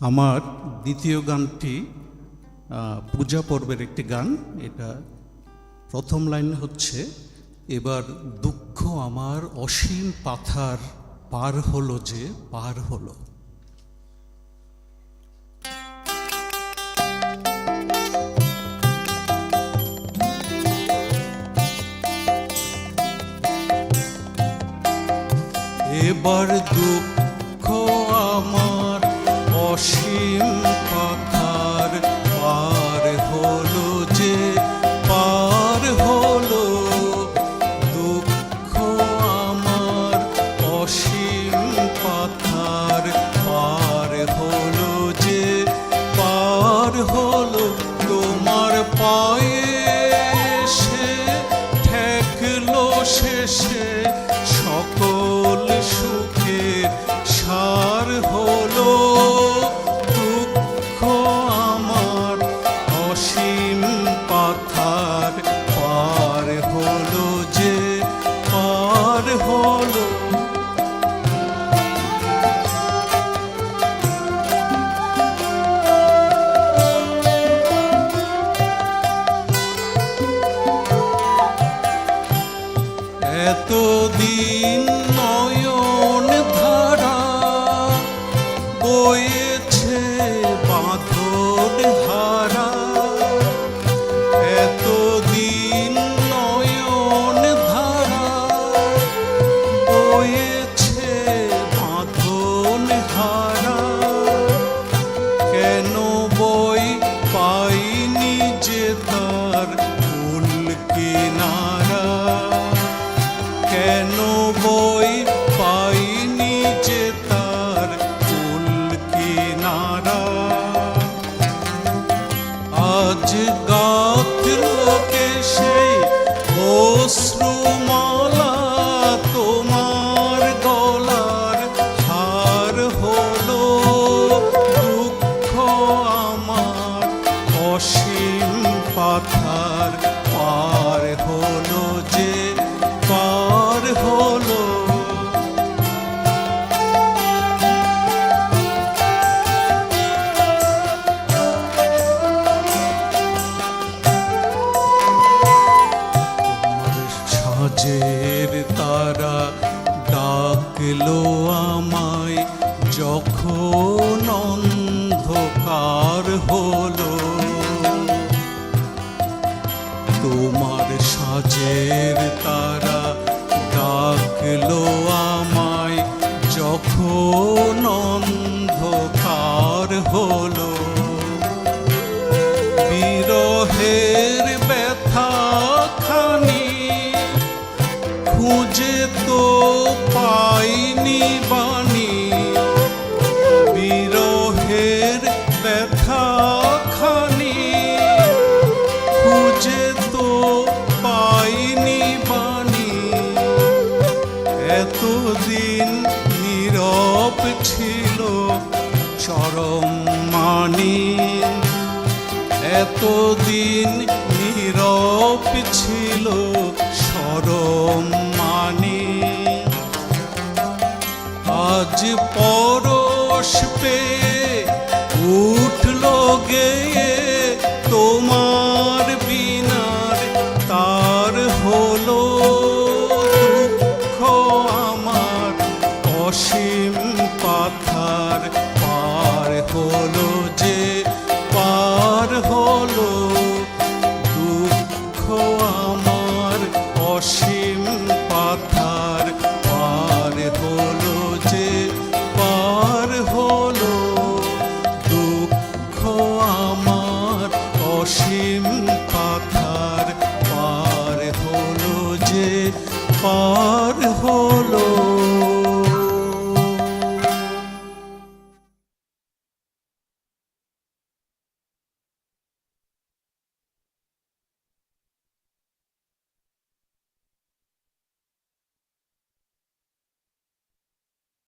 আমার দ্বিতীয় গানটি পূজা পর্বের একটি গান, এটা প্রথম লাইন হচ্ছে, এবার দুঃখ আমার অসীম পাথার পার হলো যে পার হলো। এবার দুঃখ শেষে সকল সুখে সার হলো দুঃখ আমার। অসীম পাথার পার হলো যে পার হলো আজ গাত্রকে সেই অশ্রুমালা সাজের তারা ডাকলো আমায়, যখন অন্ধকার হলো। তোমার সাজের তারা ডাকলো আমায়, যখন অন্ধকার হলো। এতদিন নীরব ছিল সরম মানে। আজ পরশ পেয়ে অসীম পাথার পার হলো যে, পার হলো দুঃখ আমার। অসীম পাথার পার হলো যে, পার হলো